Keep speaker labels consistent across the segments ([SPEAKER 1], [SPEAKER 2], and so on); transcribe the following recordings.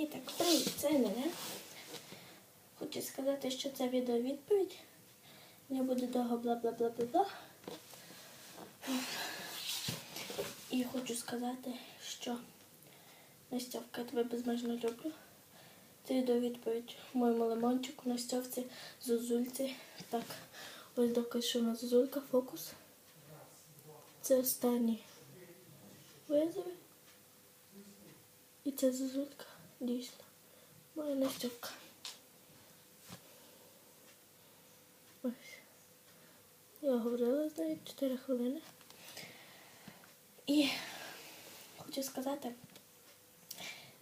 [SPEAKER 1] І так, привіт, це мене. Хочу сказати, що це відео відповідь. Не буде довго бла-бла-бла-бла-бла. І хочу сказати, що Настявка, я тебе безмежно люблю. Це відео відповідь моєму лимончику, Настявці, Зозульці. Так, ось доказ, що у нас Зозулька, фокус. Це останній визови. І ця зазулька дійсно. Моя Настюка. Ось. Я говорила з нею 4 хвилини. І хочу сказати,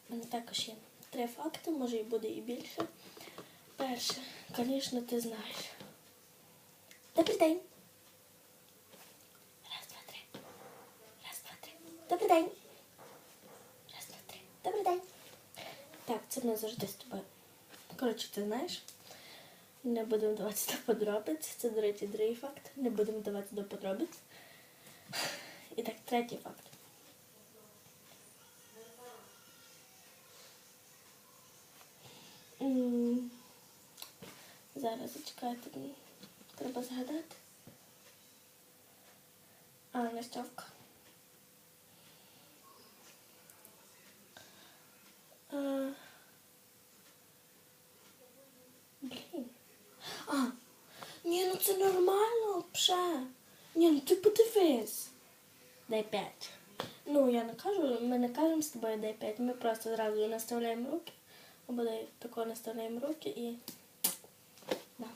[SPEAKER 1] в мене також є три факти, може і буде і більше. Перше, звісно, ти знаєш. Добрий день. Раз, два, три. Раз, два, три. Добрий день. Раз, два, три. Добрий день. Так, це не завжди з тобою. Коротше, ти знаєш. Не будемо даватися до подробиць. Це, до речі, другий факт. Не будемо даватися до подробиць. І так, третій факт. Зараз зачекайте. Треба згадати. А, Настявка. А, Блін. А, ні, ну це нормально вже. Ні, ну ти подивись. Дай п'ять. Ну, я не кажу, ми не кажемо з тобою дай п'ять. Ми просто зразу наставляємо руки. Або дай тако наставляємо руки і. Да.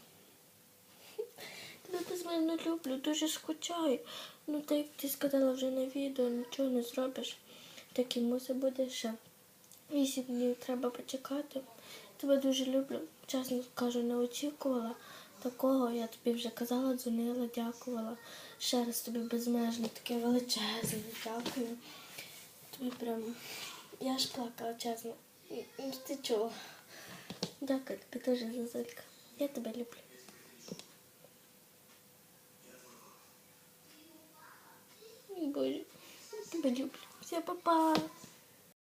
[SPEAKER 1] Тебе безмежно люблю, дуже скучаю. Ну, так як ти сказала вже на відео, нічого не зробиш. Так і мусить буде ще. Вісім днів треба почекати. Тебе дуже люблю. Чесно кажу, не очікувала такого. Я тобі вже казала, дзвонила, дякувала. Ще раз тобі безмежно таке величезне. Дякую. Тобі прям. Я ж плакала, чесно. Ти чула. Дякую тобі дуже, Зазулька. Я тебе люблю. Боже, я тебе люблю. Все, па-па.